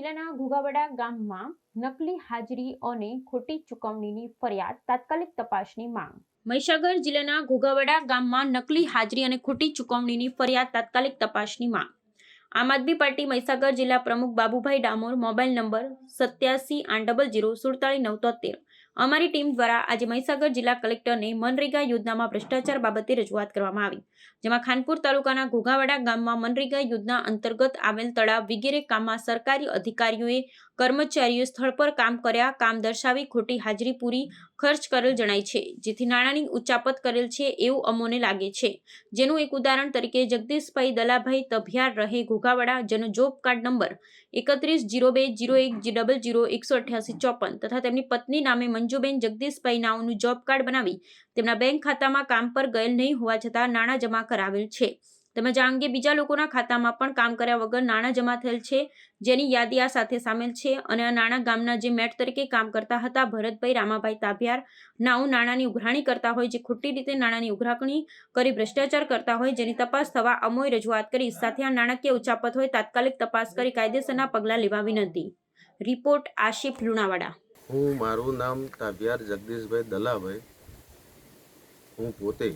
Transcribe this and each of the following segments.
જિલ્લાના ઘુગાવડા ગામમાં નકલી હાજરી અને ખોટી ચૂકવણીની ફરિયાદ, તાત્કાલિક તપાસની માંગ. મહીસાગર જિલ્લાના ઘુગાવડા ગામમાં નકલી હાજરી અને ખોટી ચૂકવણીની ફરિયાદ, તાત્કાલિક તપાસની માંગ. આમ આદમી પાર્ટી મહીસાગર જિલ્લા પ્રમુખ બાબુભાઈ ડામોર, મોબાઈલ નંબર સત્યાસી આઠ ડબલ જીરો સુડતાલીસ નવ તોતેર અમારી ટીમ દ્વારા આજે મહીસાગર જિલ્લા કલેક્ટરને મનરેગા યોજનામાં ભ્રષ્ટાચાર બાબતે રજૂઆત કરવામાં આવી. જેમાં ખાનપુર તાલુકાના ઘોઘાવાડા ગામમાં મનરેગા યોજના અંતર્ગત આવેલ તળાવ વગેરે કામમાં સરકારી અધિકારીઓએ કર્મચારીઓ સ્થળ પર કામ કર્યા, કામ દર્શાવી ખોટી હાજરી પૂરી ખર્ચ કરેલ જણાય છે. જેથી નાણાંની ઉચાપત કરેલ છે એવું અમોને લાગે છે. જેનું એક ઉદાહરણ તરીકે જગદીશભાઈ દલાભાઈ તભિયાર રહે ઘોઘાવાડા, જેનો જોબ કાર્ડ નંબર એકત્રીસ જીરો બે જીરો એક ડબલ જીરો એકસો અઠ્યાસી ચોપન તથા તેમની પત્ની નામે મંજુબેન જગદીશભાઈ નાઓનું જોબ કાર્ડ બનાવી તેમના બેંક ખાતામાં કામ પર ગયેલ નહીં હોવા છતાં નાણાં જમા કરાવેલ છે. તેમજ આ અંગે બીજા લોકોના ખાતામાં પણ કામ કર્યા વગર નાણાં જમા થયેલ છે જેની યાદી આ સાથે સામેલ છે અને આ નાણાં ગામના જે મેટ તરીકે કામ કરતા હતા ભરતભાઈ રામાભાઈ તાભિયાર નાઉ નાણાંની ઉઘરાણી કરતા હોય જે ખોટી રીતે નાણાંની ઉઘરાણી કરી ભ્રષ્ટાચાર કરતા હોય જેની તપાસ થવા અમોય રજૂઆત કરી. સાથે આ નાણાકીય ઉચાપત હોય તાત્કાલિક તપાસ કરી કાયદેસરના પગલાં લેવા વિનંતી રિપોર્ટ આશિફ લુણાવાડા. હું મારું નામ તાભિયાર જગદીશભાઈ દલાભાઈ. હું પોતે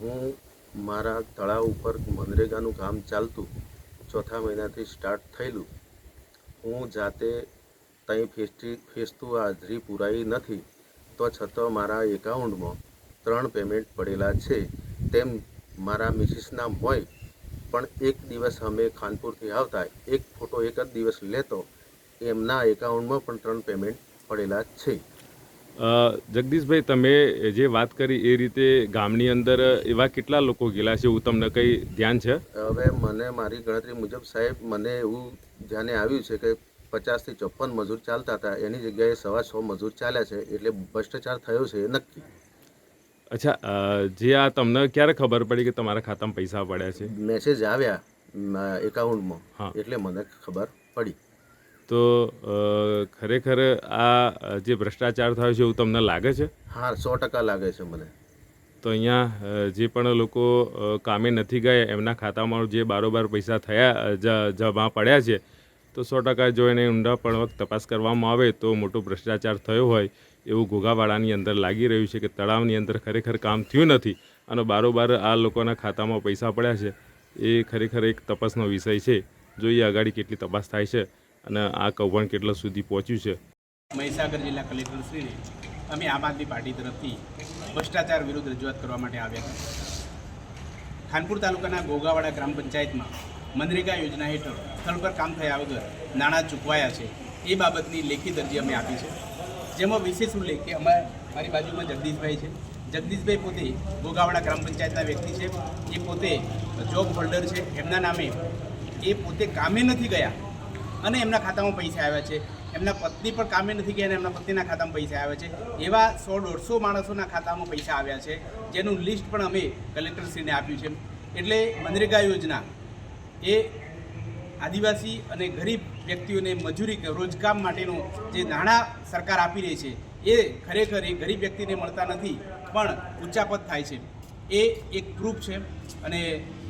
હું મારા તળાવ ઉપર મનરેગાનું કામ ચાલતું, ચોથા મહિનાથી સ્ટાર્ટ થયેલું. હું જાતે ત્યાં ફેસ્ટી, ફેસતું હાજરી પુરાઈ નથી, તો છતાં મારા એકાઉન્ટમાં ત્રણ પેમેન્ટ પડેલા છે. તેમ મારા મિસિસના હોય પણ એક દિવસ અમે ખાનપુરથી આવતા, એક ફોટો એક જ દિવસ લેતો, એમના એકાઉન્ટમાં પણ ત્રણ પેમેન્ટ પડેલા છે. જગદીશભાઈ તમે જે વાત કરી એ રીતે ગામની અંદર એવા કેટલા લોકો ગયેલા છે એવું તમને કંઈ ધ્યાન છે? હવે મને મારી ગણતરી મુજબ સાહેબ મને એવું ધ્યાને આવ્યું છે કે પચાસથી ચોપન મજૂર ચાલતા હતા. એની જગ્યાએ સવા છ મજૂર ચાલ્યા છે એટલે ભ્રષ્ટાચાર થયો છે એ નક્કી. અચ્છા જે આ તમને ક્યારે ખબર પડી કે તમારા ખાતામાં પૈસા પડ્યા છે? મેસેજ આવ્યા એકાઉન્ટમાં. એટલે મને ખબર પડી. તો ખરેખર આ જે ભ્રષ્ટાચાર થયો છે એવું તમને લાગે છે? હા સો ટકા લાગે છે મને. તો અહીંયા જે પણ લોકો કામે નથી ગયા એમના ખાતામાં જે બારોબાર પૈસા થયા જમા પડ્યા છે તો સો ટકા જો એને ઊંડાપણવક તપાસ કરવામાં આવે તો મોટો ભ્રષ્ટાચાર થયો હોય એવું ઘોઘાવાડાની અંદર લાગી રહ્યું છે કે તળાવની અંદર ખરેખર કામ થયું નથી અને બારોબાર આ લોકોના ખાતામાં પૈસા પડ્યા છે એ ખરેખર એક તપાસનો વિષય છે. જોઈએ આગાડી કેટલી તપાસ થાય છે. અને આ કૌભાંડ કેટલા સુધી પહોંચ્યું છે? મહીસાગર જિલ્લા કલેક્ટરશ્રીને અમે આમ આદમી પાર્ટી તરફથી ભ્રષ્ટાચાર વિરુદ્ધ રજૂઆત કરવા માટે આવ્યા હતા. ખાનપુર તાલુકાના ગોગાવાડા ગ્રામ પંચાયતમાં મનરેગા યોજના હેઠળ સ્થળ પર કામ થયા વગર નાણાં ચૂકવાયા છે. એ બાબતની લેખિત અરજી અમે આપી છે. જેમાં વિશેષ ઉલ્લેખ કે અમારા મારી બાજુમાં જગદીશભાઈ છે. જગદીશભાઈ પોતે ગોગાવાડા ગ્રામ પંચાયતના વ્યક્તિ છે. એ પોતે જોબ હોલ્ડર છે. એમના નામે એ પોતે કામે નથી ગયા. અને એમના ખાતામાં પૈસા આવ્યા છે. એમના પત્ની પણ કામે નથી ગયા અને એમના પત્નીના ખાતામાં પૈસા આવ્યા છે. એવા સો દોઢસો માણસોના ખાતામાં પૈસા આવ્યા છે. જેનું લિસ્ટ પણ અમે કલેક્ટરશ્રીને આપ્યું છે. એટલે મનરેગા યોજના એ આદિવાસી અને ગરીબ વ્યક્તિઓને મજૂરી રોજકામ માટેનું જે નાણાં સરકાર આપી રહી છે, એ ખરેખર એ ગરીબ વ્યક્તિને મળતા નથી, પણ ઉચ્ચાપત થાય છે. એ એક પ્રૂફ છે. અને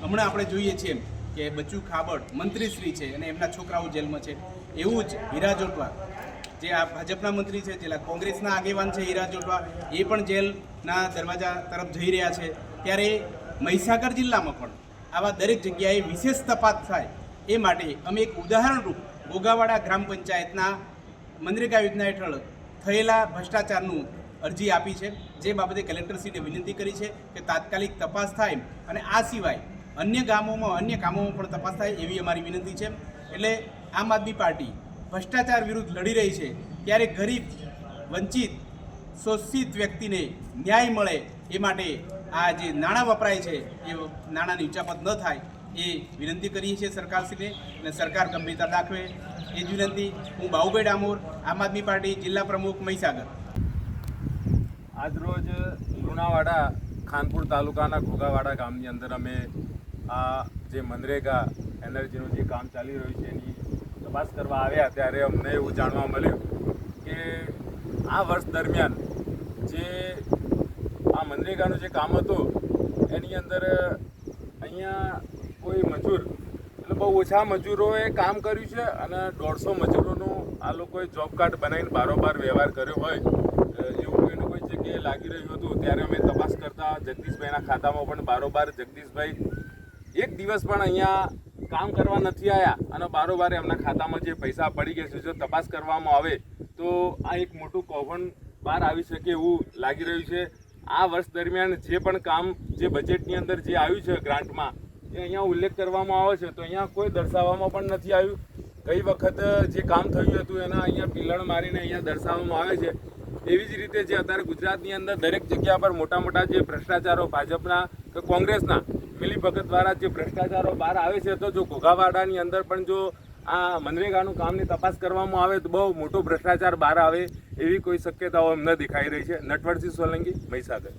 હમણાં આપણે જોઈએ છીએ કે બચ્ચુ ખાબડ મંત્રીશ્રી છે અને એમના છોકરાઓ જેલમાં છે. એવું જ હીરા જોટવા, જે આ ભાજપના મંત્રી છે, જેલા કોંગ્રેસના આગેવાન છે હીરા જોટવા, એ પણ જેલના દરવાજા તરફ જઈ રહ્યા છે. ત્યારે મહીસાગર જિલ્લામાં પણ આવા દરેક જગ્યાએ વિશેષ તપાસ થાય એ માટે અમે એક ઉદાહરણરૂપ ગોગાવાડા ગ્રામ પંચાયતના મનરેગા યોજના હેઠળ થયેલા ભ્રષ્ટાચારનું અરજી આપી છે. જે બાબતે કલેક્ટરશ્રીને વિનંતી કરી છે કે તાત્કાલિક તપાસ થાય અને આ સિવાય અન્ય ગામોમાં, અન્ય કામોમાં પણ તપાસ થાય એવી અમારી વિનંતી છે. એટલે આમ આદમી પાર્ટી ભ્રષ્ટાચાર વિરુદ્ધ લડી રહી છે. ત્યારે ગરીબ, વંચિત, શોષિત વ્યક્તિને ન્યાય મળે એ માટે આ જે નાણાં વપરાય છે, એ નાણાંની ઉચાપત ન થાય એ વિનંતી કરીએ છીએ સરકારશ્રીને. અને સરકાર ગંભીરતા દાખવે એ જ વિનંતી. હું બાહુભાઈ ડામોર, આમ આદમી પાર્ટી જિલ્લા પ્રમુખ મહીસાગર. આજરોજ લુણાવાડા, ખાનપુર તાલુકાના ઘોઘાવાડા ગામની અંદર અમે આ જે મનરેગા એનર્જીનું જે કામ ચાલી રહ્યું છે એની તપાસ કરવા આવ્યા ત્યારે અમને એવું જાણવા મળ્યું કે આ વર્ષ દરમિયાન જે આ મનરેગાનું જે કામ હતું, એની અંદર અહીંયા કોઈ મજૂર, એટલે બહુ ઓછા મજૂરોએ કામ કર્યું છે અને દોઢસો મજૂરોનું આ લોકોએ જોબ કાર્ડ બનાવીને બારોબાર વ્યવહાર કર્યો હોય એવું કોઈને કોઈ જગ્યાએ લાગી રહ્યું હતું, ત્યારે અમે તપાસ કરતા જગદીશભાઈના ખાતામાં પણ બારોબાર જગદીશભાઈ એક દિવસ પણ અહીંયા કામ કરવા નથી આવ્યા અને બારોબાર એમના ખાતામાં જે પૈસા પડી ગયા છે, જો તપાસ કરવામાં આવે તો આ એક મોટું કૌભાંડ બહાર આવી શકે એવું લાગી રહ્યું છે. આ વર્ષ દરમિયાન જે પણ કામ, જે બજેટની અંદર જે આવ્યું છે ગ્રાન્ટમાં એ અહીંયા ઉલ્લેખ કરવામાં આવે છે. તો અહીંયા કોઈ દર્શાવવામાં પણ નથી આવ્યું. કઈ વખત જે કામ થયું હતું, એના અહીંયા પિલણ મારીને અહીંયા દર્શાવવામાં આવે છે. એવી જ રીતે જે અત્યારે ગુજરાતની અંદર દરેક જગ્યા પર મોટા મોટા જે ભ્રષ્ટાચારો ભાજપના કે કોંગ્રેસના મિલીભગત દ્વારા જે ભ્રષ્ટાચારો બહાર આવે છે, તો જો ઘોઘાવાડાની અંદર પણ જો આ મનરેગાનું કામની તપાસ કરવામાં આવે, તો બહુ મોટો ભ્રષ્ટાચાર બહાર આવે એવી કોઈ શક્યતાઓ અમને દેખાઈ રહી છે. નટવરસિંહ સોલંકી, મહીસાગર.